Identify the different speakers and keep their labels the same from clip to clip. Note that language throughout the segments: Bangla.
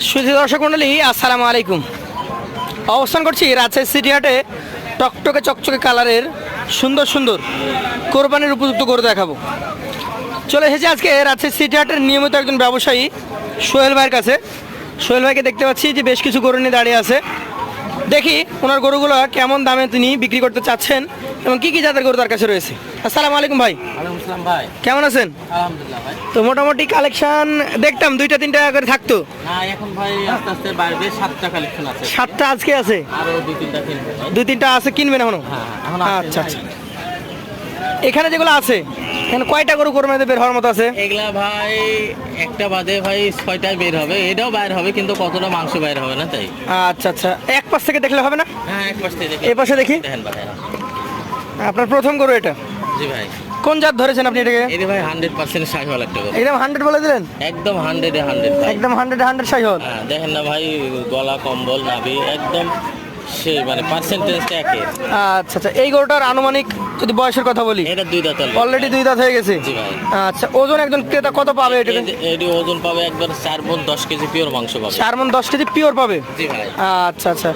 Speaker 1: সুধী দর্শক মন্ডলী, আসসালামু আলাইকুম। অবস্থান করছি রাজশাহী সিটি হাটে টকটকে চকচকে কালারের সুন্দর সুন্দর কোরবানির উপযুক্ত করে দেখাবো। চলে এসেছি আজকে রাজশাহী সিটি হাটের নিয়মিত একজন ব্যবসায়ী সোহেল ভাইয়ের কাছে। সোহেল ভাইকে দেখতে পাচ্ছি যে বেশ কিছু গরু নিয়ে দাঁড়িয়ে আছে। দেখি ওনার গরুগুলো কেমন দামে তিনি বিক্রি করতে চাচ্ছেন এবং কি কি জাতের গরু তার কাছে রয়েছে। আসসালামু আলাইকুম ভাই।
Speaker 2: ভাই।
Speaker 1: কেমন আছেন?
Speaker 2: আলহামদুলিল্লাহ ভাই।
Speaker 1: তো মোটামুটি কালেকশন দেখতাম দুইটা তিনটা করে থাকতো।
Speaker 2: না এখন ভাই আস্তে আস্তে বাইরে সাতটা কালেকশন আছে।
Speaker 1: সাতটা আজকে আছে?
Speaker 2: আরও দুই তিনটা কিনবো
Speaker 1: দুই তিনটা আছে কিনবেন এখনও?
Speaker 2: হ্যাঁ
Speaker 1: আচ্ছা আচ্ছা। এখানে যেগুলো আছে এখানে কয়টা গরু কোরবানিতে বের হওয়ার মতো আছে?
Speaker 2: এগুলা ভাই একটা বাদে ভাই ছয়টায় বের হবে। এটাও বাইর হবে কিন্তু কতটা মাংস বাইর হবে না তাই?
Speaker 1: আচ্ছা আচ্ছা। এক পাশ থেকে দেখলে হবে না?
Speaker 2: হ্যাঁ এক পাশ থেকে দেখি
Speaker 1: এই পাশে দেখি।
Speaker 2: দেখেন ভাই।
Speaker 1: আপনার প্রথম গরু এটা?
Speaker 2: জি ভাই।
Speaker 1: কোন জাত ধরেছেন আপনি এটাকে?
Speaker 2: এটি ভাই হান্ড্রেড পার্সেন্ট শাহিওয়াল একটা গরু।
Speaker 1: একদম হান্ড্রেড বলে দিলেন?
Speaker 2: একদম হান্ড্রেডে হান্ড্রেড ভাই।
Speaker 1: একদম হান্ড্রেড হান্ড্রেড সাই হল
Speaker 2: হ্যাঁ দেখেন না ভাই গলা কম্বল নাভি একদম মানে পার্সেন্টেজটা একই
Speaker 1: আচ্ছা আচ্ছা এই গরুটার আনুমানিক যদি বয়সের কথা বলি।
Speaker 2: এটা দুই দাঁত
Speaker 1: অলরেডি দুই দাঁত হয়ে গেছে?
Speaker 2: জি ভাই।
Speaker 1: আচ্ছা ওজন একজন ক্রেতা কত পাবে এটা?
Speaker 2: ওজন পাবে একবার চার দশ কেজি পিওর মাংস পাবে।
Speaker 1: চার মন দশ কেজি পিওর পাবে?
Speaker 2: জি ভাই।
Speaker 1: আচ্ছা আচ্ছা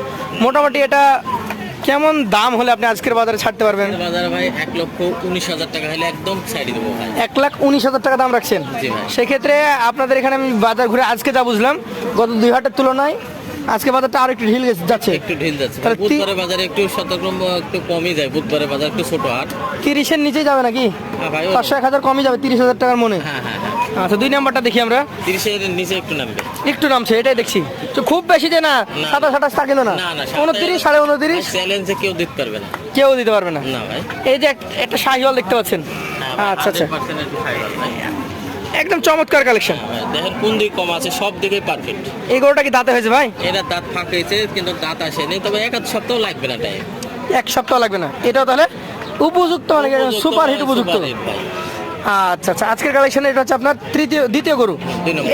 Speaker 1: মোটামুটি এটা কেমন দাম হলে আপনি আজকের বাজারে ছাড়তে পারবেন?
Speaker 2: বাজারে ভাই এক লক্ষ উনিশ হাজার টাকা হলে একদম ছাড়ি দেবো ভাই।
Speaker 1: এক লাখ উনিশ হাজার টাকা দাম রাখছেন? সেক্ষেত্রে আপনাদের এখানে আমি বাজার ঘুরে আজকে যা বুঝলাম গত দুই হাটের তুলনায় আজকে বাজারটা আর একটু ঢিল গেছে যাচ্ছে।
Speaker 2: একটু ঢিল যাচ্ছে।
Speaker 1: তাহলে তি-
Speaker 2: বাজারে একটু শতক্রম একটু কমই যায় বুধবারের বাজার একটু ছোট হাট।
Speaker 1: তিরিশের নিচে যাবে নাকি?
Speaker 2: হ্যাঁ
Speaker 1: পাঁচশো এক হাজার কমই যাবে তিরিশ হাজার টাকার মনে।
Speaker 2: হ্যাঁ হ্যাঁ হ্যাঁ।
Speaker 1: আচ্ছা দুই নাম্বারটা দেখি আমরা।
Speaker 2: তিরিশের নিচে একটু নামবে।
Speaker 1: একটু নামছে এটাই দেখছি। তো খুব বেশি যে না। সাতাশ আঠাশ থাকে না।
Speaker 2: না না
Speaker 1: উনত্রিশ সাড়ে উনত্রিশ।
Speaker 2: চ্যালেঞ্জে কেউ দিতে পারবে না।
Speaker 1: কেউ দিতে পারবে না।
Speaker 2: না ভাই।
Speaker 1: এই যে এক- একটা শাহিওয়াল দেখতে পাচ্ছেন।
Speaker 2: হ্যাঁ,
Speaker 1: আচ্ছা আচ্ছা।
Speaker 2: 100% একটু খাইবার ভাই।
Speaker 1: একদম চমৎকার কালেকশন।
Speaker 2: দেখেন কোন দিক কম আছে সব দিকে পারফেক্ট
Speaker 1: এই গরুটা কি দাঁতে হয়েছে ভাই?
Speaker 2: এটা দাঁত ফাঁকেছে কিন্তু দাঁত আসেনি তবে এক সপ্তাহ লাগবে না টাইম
Speaker 1: এক সপ্তাহ লাগবে না। এটাও তাহলে উপযুক্ত মানে সুপার হিট উপযুক্ত? আচ্ছা আচ্ছা আজকের কালেকশন এটা হচ্ছে আপনার তৃতীয় দ্বিতীয় গরু।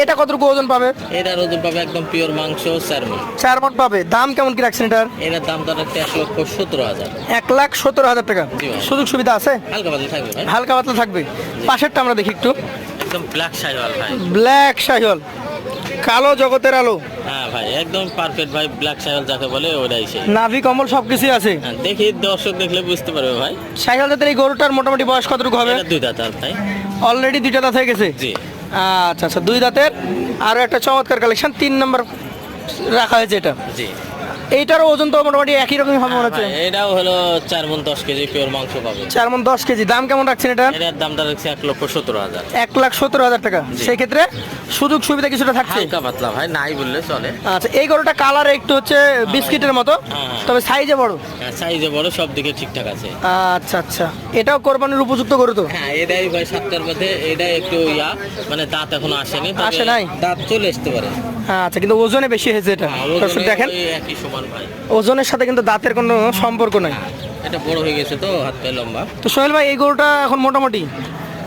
Speaker 1: এটা কতটুকু ওজন পাবে?
Speaker 2: এটার ওজন পাবে একদম পিওর মাংস
Speaker 1: চার মন পাবে। দাম কেমন কি রাখছেন এটার?
Speaker 2: এটার দাম তার এক লক্ষ সতেরো হাজার।
Speaker 1: এক লাখ সত্তর হাজার টাকা। সুযোগ সুবিধা আছে?
Speaker 2: হালকা পাতলা থাকবে
Speaker 1: হালকা পাতলা থাকবে। পাশেরটা আমরা দেখি একটু।
Speaker 2: একদম ব্ল্যাক শাইওয়াল ভাই।
Speaker 1: ব্ল্যাক শাহিওয়াল। কালো জগতের আলো।
Speaker 2: হ্যাঁ ভাই একদম পারফেক্ট ভাই ব্ল্যাক শাইওয়াল যাকে বলে ওটাই সে।
Speaker 1: নাভি কমল সব কিছুই আছে।
Speaker 2: হ্যাঁ, দেখি দর্শক দেখলে বুঝতে পারবে ভাই।
Speaker 1: শাহিওয়াল জাতের এই গরুটার মোটামুটি বয়স কতটুকু হবে?
Speaker 2: দুই দাঁত আর ভাই।
Speaker 1: অলরেডি দুইটা দাঁত হয়ে গেছে?
Speaker 2: জি।
Speaker 1: আচ্ছা আচ্ছা দুই দাঁতের। আরও একটা চমৎকার কালেকশন তিন নম্বর রাখা হয়েছে এটা।
Speaker 2: জি।
Speaker 1: এইটারও ওজন তো মোটামুটি একই রকমই হবে মনে হচ্ছে।
Speaker 2: এটাও হলো চার মন দশ কেজি পিওর মাংস পাবে।
Speaker 1: চার মন দশ কেজি। দাম কেমন রাখছেন এটা
Speaker 2: এটার দামটা রাখছে এক লক্ষ সতেরো হাজার।
Speaker 1: এক লাখ সতেরো হাজার টাকা। সেই ক্ষেত্রে সুযোগ সুবিধা কিছুটা থাকছে?
Speaker 2: হালকা পাতলা ভাই নাই বললে চলে।
Speaker 1: আচ্ছা এই গরুটা কালার একটু হচ্ছে বিস্কিটের মতো
Speaker 2: হ্যাঁ।
Speaker 1: তবে সাইজে বড়?
Speaker 2: সাইজে বড় সব দিকে ঠিকঠাক আছে।
Speaker 1: আচ্ছা আচ্ছা। এটাও কোরবানির উপযুক্ত গরু তো?
Speaker 2: হ্যাঁ এটাই ভাই সাতটার মধ্যে এটাই একটু ইয়া মানে দাঁত এখনও আসেনি তবে
Speaker 1: আসে নাই?
Speaker 2: দাঁত চলে আসতে পারে।
Speaker 1: আচ্ছা কিন্তু ওজনে বেশি হয়েছে এটা।
Speaker 2: হ্যাঁ,
Speaker 1: দেখেন।
Speaker 2: একই সমান ভাই?
Speaker 1: ওজনের সাথে কিন্তু দাঁতের কোনো সম্পর্ক নাই।
Speaker 2: এটা বড় হয়ে গেছে তো হাত পায়ে লম্বা।
Speaker 1: তো সোহেল ভাই এই গরুটা এখন মোটামুটি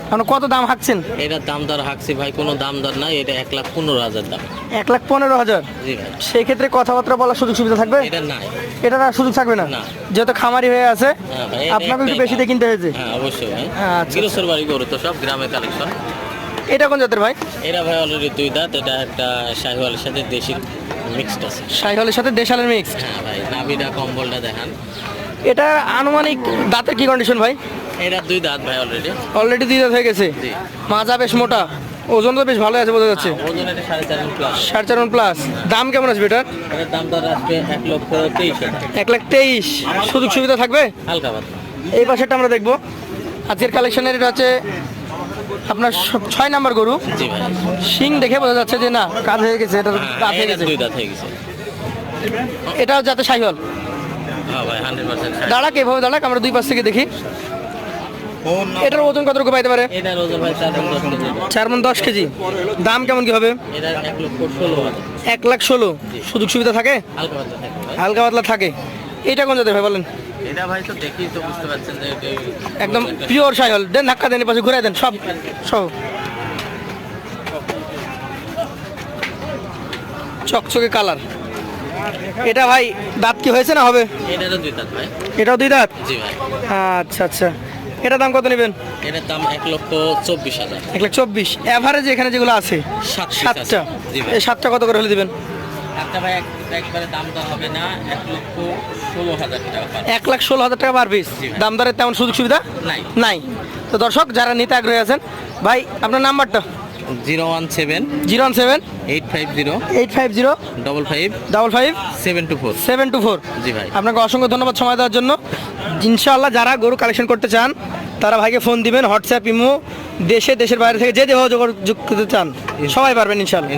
Speaker 1: এখন কত দাম হাঁকছেন?
Speaker 2: এটার দাম দর হাঁকছি ভাই কোনো দাম দর নাই এটা এক লাখ পনেরো হাজার দাম।
Speaker 1: এক লাখ পনেরো হাজার? সেই ক্ষেত্রে কথাবার্তা বলার সুযোগ সুবিধা থাকবে?
Speaker 2: এটা নাই।
Speaker 1: এটা আর সুযোগ থাকবে না?
Speaker 2: না।
Speaker 1: যেহেতু খামারি হয়ে আছে
Speaker 2: হ্যাঁ এটা
Speaker 1: আপনাকে একটু
Speaker 2: একটাই
Speaker 1: বেশি দিয়ে কিনতে হয়েছে?
Speaker 2: হ্যাঁ অবশ্যই ভাই।
Speaker 1: আচ্ছা।
Speaker 2: বাড়ি গরু তো সব গ্রামে কালেকশন
Speaker 1: এটা কোন জাতের ভাই?
Speaker 2: এরা ভাই অলরেডি দুই দাঁত এটা একটা শাহিওয়ালের সাথে দেশি। মিক্সড আছে।
Speaker 1: শাহিওয়ালের সাথে দেশালের মিক্স
Speaker 2: হ্যাঁ ভাই নাভিটা কম্বলটা দেখান।
Speaker 1: এটা আনুমানিক দাঁতের কি কন্ডিশন ভাই?
Speaker 2: এটা দুই দাঁত ভাই অলরেডি
Speaker 1: অলরেডি দুই দাঁত হয়ে গেছে? মাজা বেশ মোটা। ওজন তো বেশ ভালো আছে বোঝা যাচ্ছে।
Speaker 2: হ্যাঁ, সাড়ে চার প্লাস
Speaker 1: দাম কেমন আসবে এটার?
Speaker 2: এক
Speaker 1: লাখ তেইশ। সুযোগ সুবিধা থাকবে?
Speaker 2: হালকা
Speaker 1: এই পাশেরটা আমরা দেখব। আজকের কালেকশনের এটা হচ্ছে আপনার ছয় নাম্বার গরু?
Speaker 2: জি ভাই।
Speaker 1: শিং দেখে বোঝা যাচ্ছে যে না কাজ হয়ে গেছে এটা
Speaker 2: হ্যাঁ,
Speaker 1: দাঁত হয়ে গেছে।
Speaker 2: দুই দাঁত হয়ে গেছে।
Speaker 1: এটাও যাতে সাইহল।
Speaker 2: হ্যাঁ ভাই হান্ড্রেড
Speaker 1: দাঁড়াক এভাবে দাঁড়াক আমরা দুই পাশ থেকে দেখি। এটার ওজন কতটুকু পাইতে পারে?
Speaker 2: এটার ওজন চার
Speaker 1: মন দশ কেজি। দাম কেমন কি হবে?
Speaker 2: এক
Speaker 1: লাখ ষোলো। সুযোগ সুবিধা থাকে?
Speaker 2: হালকা পাতলা
Speaker 1: হালকা পাতলা থাকে। এটা কোন জাতের ভাই বলেন?
Speaker 2: এটা ভাই তো দেখেই তো বুঝতে পারছেন যে
Speaker 1: একদম পিওর সাইহল। দেন ধাক্কা দেন পাশে ঘুরাই দেন সব সব। চকচকে কালার। এটা ভাই দাঁত কি হয়েছে না হবে?
Speaker 2: এটারও দুই দাঁত ভাই।
Speaker 1: এটাও দুই দাঁত?
Speaker 2: জি ভাই।
Speaker 1: আচ্ছা আচ্ছা। এটা দাম কত নেবেন?
Speaker 2: এটার দাম এক লক্ষ চব্বিশ হাজার।
Speaker 1: এক লাখ চব্বিশ। অ্যাভারেজ এখানে যেগুলো আছে সাতটা। এই সাতটা কত করে হলে দিবেন?
Speaker 2: একটা ভাই এক- একবারে দাম দর হবে না এক লক্ষ ষোলো হাজার টাকা
Speaker 1: এক লাখ ষোলো হাজার টাকা পার পিস। দাম দরের তেমন সুযোগ সুবিধা?
Speaker 2: নাই।
Speaker 1: নাই। তো দর্শক যারা নিতে আগ্রহী আছেন ভাই আপনার নাম্বারটা?
Speaker 2: Zero one seven
Speaker 1: zero one seven
Speaker 2: eight five zero
Speaker 1: eight five zero
Speaker 2: double five
Speaker 1: double five
Speaker 2: seven two four.
Speaker 1: Seven two four.
Speaker 2: জি ভাই।
Speaker 1: আপনাকে অসংখ্য ধন্যবাদ সময় দেওয়ার জন্য। ইনশাআল্লাহ যারা গরু কালেকশন করতে চান তারা ভাইকে ফোন দিবেন হোয়াটসঅ্যাপ ইমো দেশে দেশের বাইরে থেকে যে যেভাবে যোগাযোগ করতে চান সবাই পারবেন ইনশাআল্লাহ।